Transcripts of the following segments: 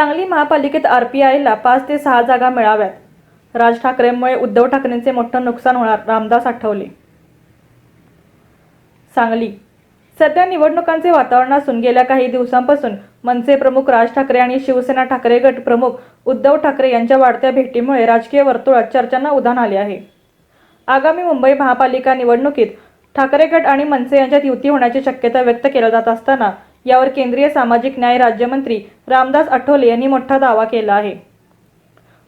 सांगली महापालिकेत R P आयला पाच ते सहा जागा मिळाव्यात. राज ठाकरेंमुळे उद्धव ठाकरेंचे मोठं नुकसान होणार रामदास आठवले. सांगली. सध्या निवडणुकांचे वातावरण असून गेल्या काही दिवसांपासून मनसे प्रमुख राज ठाकरे आणि शिवसेना ठाकरे गट प्रमुख उद्धव ठाकरे यांच्या वाढत्या भेटीमुळे राजकीय वर्तुळात चर्चांना उधाण आले आहे. आगामी मुंबई महापालिका निवडणुकीत ठाकरे गट आणि मनसे यांच्यात युती होण्याची शक्यता व्यक्त केल्या जात असताना यावर केंद्रीय सामाजिक न्याय राज्यमंत्री रामदास आठवले यांनी मोठा दावा केला आहे.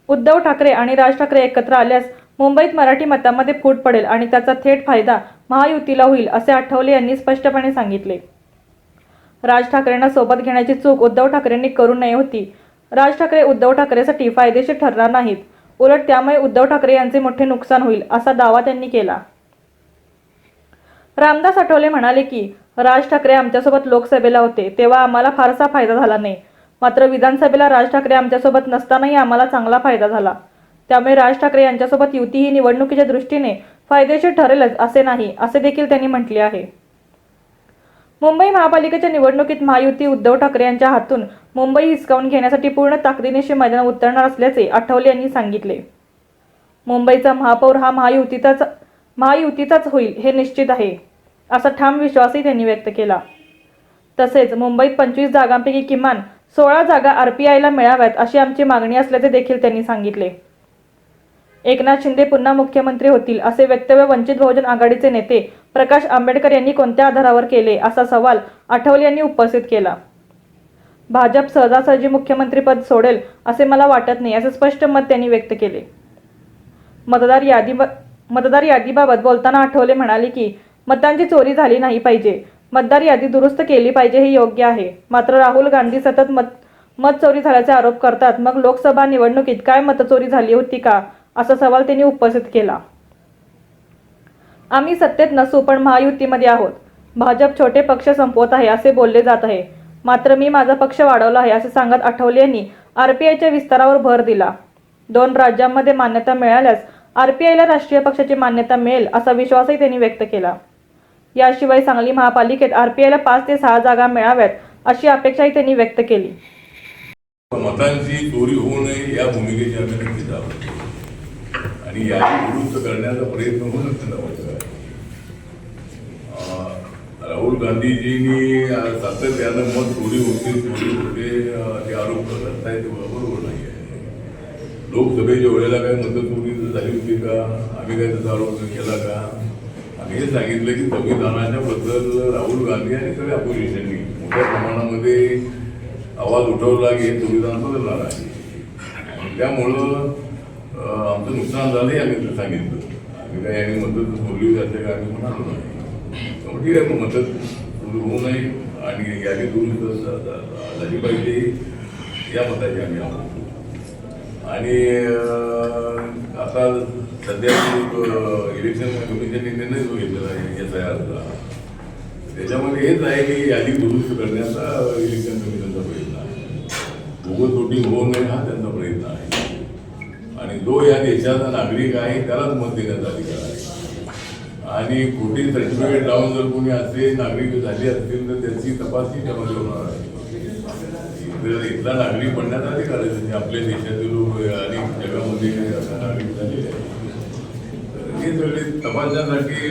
उद्धव ठाकरे आणि राज ठाकरे एकत्र आल्यास मुंबईत मराठी मतामध्ये फूट पडेल आणि त्याचा थेट फायदा महायुतीला होईल असे आठवले यांनी स्पष्टपणे सांगितले. राज ठाकरेंना सोबत घेण्याची चूक उद्धव ठाकरेंनी करू नये होती. राज ठाकरे उद्धव ठाकरेसाठी फायदेशीर ठरणार नाहीत. उलट त्यामुळे उद्धव ठाकरे यांचे मोठे नुकसान होईल असा दावा त्यांनी केला. रामदास आठवले म्हणाले की राज ठाकरे आमच्यासोबत लोकसभेला होते तेव्हा आम्हाला फारसा फायदा झाला नाही. मात्र विधानसभेला राज ठाकरे आमच्यासोबत नसतानाही आम्हाला चांगला फायदा झाला. त्यामुळे राज ठाकरे यांच्यासोबत युती ही निवडणुकीच्या दृष्टीने फायदेशीर ठरेलच असे नाही असे देखील त्यांनी म्हटले आहे. मुंबई महापालिकेच्या निवडणुकीत महायुती उद्धव ठाकरे यांच्या हातून मुंबई हिसकावून घेण्यासाठी पूर्ण ताकदीनेशी मैदान उतरणार असल्याचे आठवले यांनी सांगितले. मुंबईचा महापौर हा महायुतीचाच महायुतीचाच होईल हे निश्चित आहे. असा ठाम विश्वासही त्यांनी व्यक्त केला. तसेच मुंबईत पंचवीस जागांपैकी किमान सोळा जागा आरपीआयला मिळाव्यात अशी आमची मागणी असल्याचे देखील त्यांनी सांगितले. एकनाथ शिंदे पुन्हा मुख्यमंत्री होतील असे वक्तव्य वंचित बहुजन आघाडीचे नेते प्रकाश आंबेडकर यांनी कोणत्या आधारावर केले असा सवाल आठवले यांनी उपस्थित केला. भाजप सहजासहजी मुख्यमंत्रीपद सोडेल असे मला वाटत नाही असे स्पष्ट मत त्यांनी व्यक्त केले. मतदार यादी मतदार यादीबाबत बोलताना आठवले म्हणाले की मतांची चोरी झाली नाही पाहिजे. मतदार यादी दुरुस्त केली पाहिजे हे योग्य आहे. मात्र राहुल गांधी सतत मत मत चोरी झाल्याचे आरोप करतात. मग लोकसभा निवडणुकीत काय मतचोरी झाली होती का? असा सवाल त्यांनी उपस्थित केला. आम्ही सत्तेत नसू पण महायुतीमध्ये आहोत. भाजप छोटे पक्ष संपवत आहे असे बोलले जात आहे. मात्र मी माझा पक्ष वाढवला आहे असे सांगत आठवले यांनी आरपीआयच्या विस्तारावर भर दिला. दोन राज्यांमध्ये मान्यता मिळाल्यास आरपीआयला राष्ट्रीय पक्षाची मान्यता मिळेल असा विश्वासही त्यांनी व्यक्त केला. याशिवाय सांगली महापालिकेत आरपीआयला पाच ते सहा जागा मिळाव्यात अशी अपेक्षाही त्यांनी व्यक्त केली. मतांची चोरी होऊ नये या भूमिकेची आम्ही नक्कीच आवडतो आणि याची दुरुस्त करण्याचा प्रयत्न होणं त्यांना वाटतं आहे. राहुल गांधीजींनी सातत्यानं मत चोरी होते चोरी होते ते आरोप करत आहेत ते बरोबर नाही आहे लोकसभेच्या वेळेला काय मत चोरी झाली होती का? आम्ही काय त्याचा आरोप केला का? हे सांगितलं की संविधानाच्या बद्दल राहुल गांधी आणि सगळ्या अपोजिशननी मोठ्या प्रमाणामध्ये आवाज उठवला की हे संविधान बदलणार आहे. त्यामुळं आमचं नुकसान झालंही आम्ही तर सांगितलं. आम्ही काय यांनी मदत बोलली जाते का आम्ही म्हणालो नाही. ठीक आहे मग मदत सुरू होऊ नये आणि यादी दुरुस्त झाली पाहिजे या मताची आम्ही आहोत. आणि आता सध्या इलेक्शन कमिशनने निर्णय जो घेतलेला आहे याचा आय त्याच्यामध्ये हेच आहे की यादी दुरुस्त करण्याचा इलेक्शन कमिशनचा प्रयत्न आहे. बोगस वोटिंग होऊ नये हा त्यांचा प्रयत्न आहे. आणि जो या देशाचा नागरिक आहे त्यालाच मत देण्याचा अधिकार आहे. आणि खोटी सर्टिफिकेट लावून जर कोणी असे नागरिक झाले असतील तर त्याची तपासणी त्यामध्ये होणार आहे. इथं- इथला नागरिक बनण्याचा अधिकार आहे म्हणजे आपल्या देशातील लोक अनेक जगामध्ये नागरिक झालेले आहेत. हे सगळे तपासण्यासाठी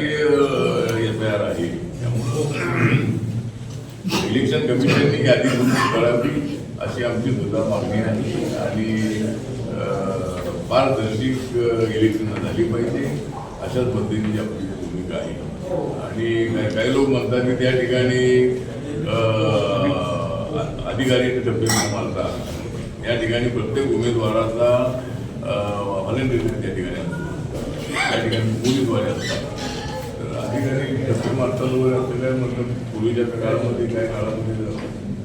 एस आय आर आहे. त्यामुळं इलेक्शन कमिशनने यादी दुरुस्त अशी आमची सुद्धा मागणी आहे. आणि पारदर्शक इलेक्शन झाली पाहिजे अशाच पद्धतीची आपली भूमिका आहे. आणि काही- काही लोक म्हणतात की त्या ठिकाणी अधिकारी टप्पे मारतात. या ठिकाणी प्रत्येक उमेदवाराचा व्हॉलेंटिअर त्या ठिकाणी. त्या ठिकाणी पोलीसवाले असतात तर अधिकारी टप्पे मारतात वगैरे असं काय पूर्वीच्या काळामध्ये काय काळामध्ये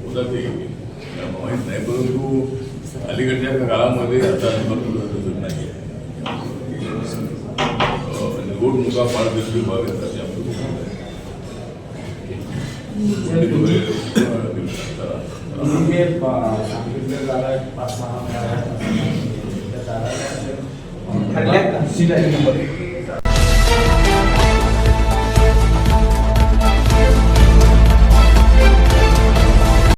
होतात ते माहीत नाही परंतु अलीकडच्या काळामध्ये आता तसं नाही. आहे निवडणुका पारदर्शी व्हाव्यात अशी सांगितलं जाणार पाच सहा मिळाल्या त्या जागा ठरल्या का?